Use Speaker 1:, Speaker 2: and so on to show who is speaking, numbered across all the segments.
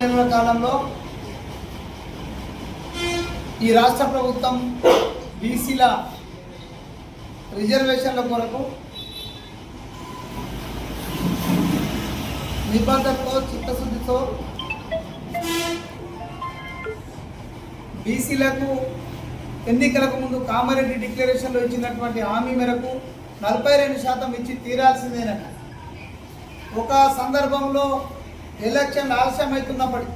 Speaker 1: కాలంలో ఈ రాష్ట్ర ప్రభుత్వం బీసీల రిజర్వేషన్ల కొరకు నిబంధనతో చిత్తశుద్ధితో బీసీలకు ఎన్నికలకు ముందు కామారెడ్డి డిక్లరేషన్లో ఇచ్చినటువంటి హామీ మేరకు నలభై రెండు శాతం ఇచ్చి తీరాల్సిందేనట. ఒక సందర్భంలో ఎలక్షన్ ఆలస్యమవుతున్నప్పటికీ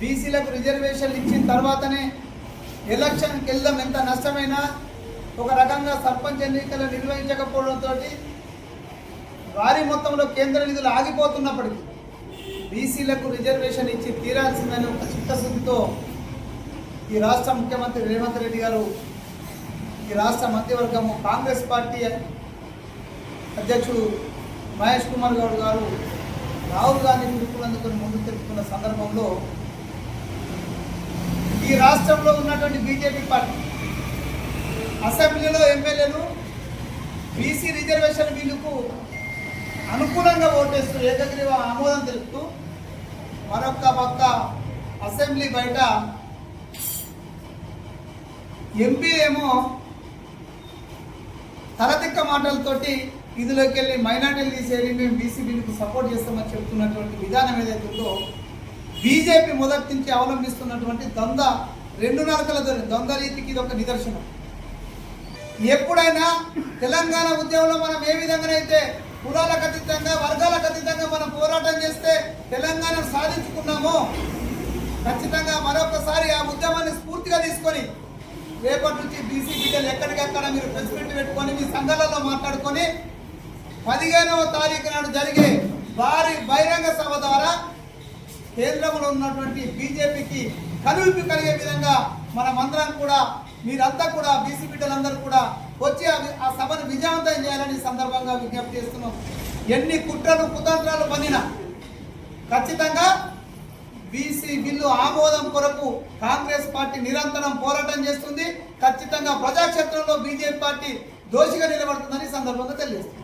Speaker 1: బీసీలకు రిజర్వేషన్లు ఇచ్చిన తర్వాతనే ఎలక్షన్కి వెళ్దాం. ఎంత నష్టమైనా ఒక రకంగా సర్పంచ్ ఎన్నికలు నిర్వహించకపోవడంతో భారీ మొత్తంలో కేంద్ర నిధులు ఆగిపోతున్నప్పటికీ బీసీలకు రిజర్వేషన్ ఇచ్చి తీరాల్సిందని ఒక చిత్తశుద్ధితో ఈ రాష్ట్ర ముఖ్యమంత్రి రేవంత్ రెడ్డి గారు ఈ రాష్ట్ర మంత్రివర్గము కాంగ్రెస్ పార్టీ అధ్యక్షుడు మహేష్ కుమార్ గౌడ్ గారు రాహుల్ గాంధీ పిలుపునందుకుని ముందు తెలుపుకున్న సందర్భంలో ఈ రాష్ట్రంలో ఉన్నటువంటి బీజేపీ పార్టీ అసెంబ్లీలో ఎమ్మెల్యేలు బీసీ రిజర్వేషన్ బిల్లుకు అనుకూలంగా ఓటేస్తూ ఏకగ్రీవ ఆమోదం తెలుపుతూ మరొక పక్క అసెంబ్లీ బయట ఎంపీలేమో తలతిక్క మాటలతోటి ఇందులోకి వెళ్ళి మైనార్టీలు తీసేయాలి మేము బీసీ బిల్లుకు సపోర్ట్ చేస్తామని చెప్తున్నటువంటి విధానం ఏదైతే ఉందో బీజేపీ మొదటి నుంచి అవలంబిస్తున్నటువంటి ద్వంద్వ రెండు నరకల ధోరణి ద్వంద్వ రీతికి ఇది ఒక నిదర్శనం. ఎప్పుడైనా తెలంగాణ ఉద్యమంలో మనం ఏ విధంగానైతే కులాలకు అతీతంగా వర్గాలకు అతీతంగా మనం పోరాటం చేస్తే తెలంగాణ సాధించుకున్నామో ఖచ్చితంగా మరొకసారి ఆ ఉద్యమాన్ని స్ఫూర్తిగా తీసుకొని రేపటి నుంచి బీసీ బిడ్డలు ఎక్కడికక్కడ మీరు ప్రెస్ మీట్ పెట్టుకొని మీ సంఘాలలో మాట్లాడుకొని పదిహేనవ తారీఖు నాడు జరిగే భారీ బహిరంగ సభ ద్వారా కేంద్రంలో ఉన్నటువంటి బీజేపీకి కనువిప్పి కలిగే విధంగా మనమందరం కూడా మీరంతా కూడా బీసీ బిడ్డలందరూ కూడా వచ్చి ఆ- సభను విజయవంతం చేయాలని సందర్భంగా విజ్ఞప్తి చేస్తున్నాం. ఎన్ని కుట్రలు కుతంత్రాలు పనినా ఖచ్చితంగా బీసీ బిల్లు ఆమోదం కొరకు కాంగ్రెస్ పార్టీ నిరంతరం పోరాటం చేస్తుంది. ఖచ్చితంగా ప్రజాక్షేత్రంలో బీజేపీ పార్టీ దోషిగా నిలబడుతుందని సందర్భంగా తెలియజేస్తుంది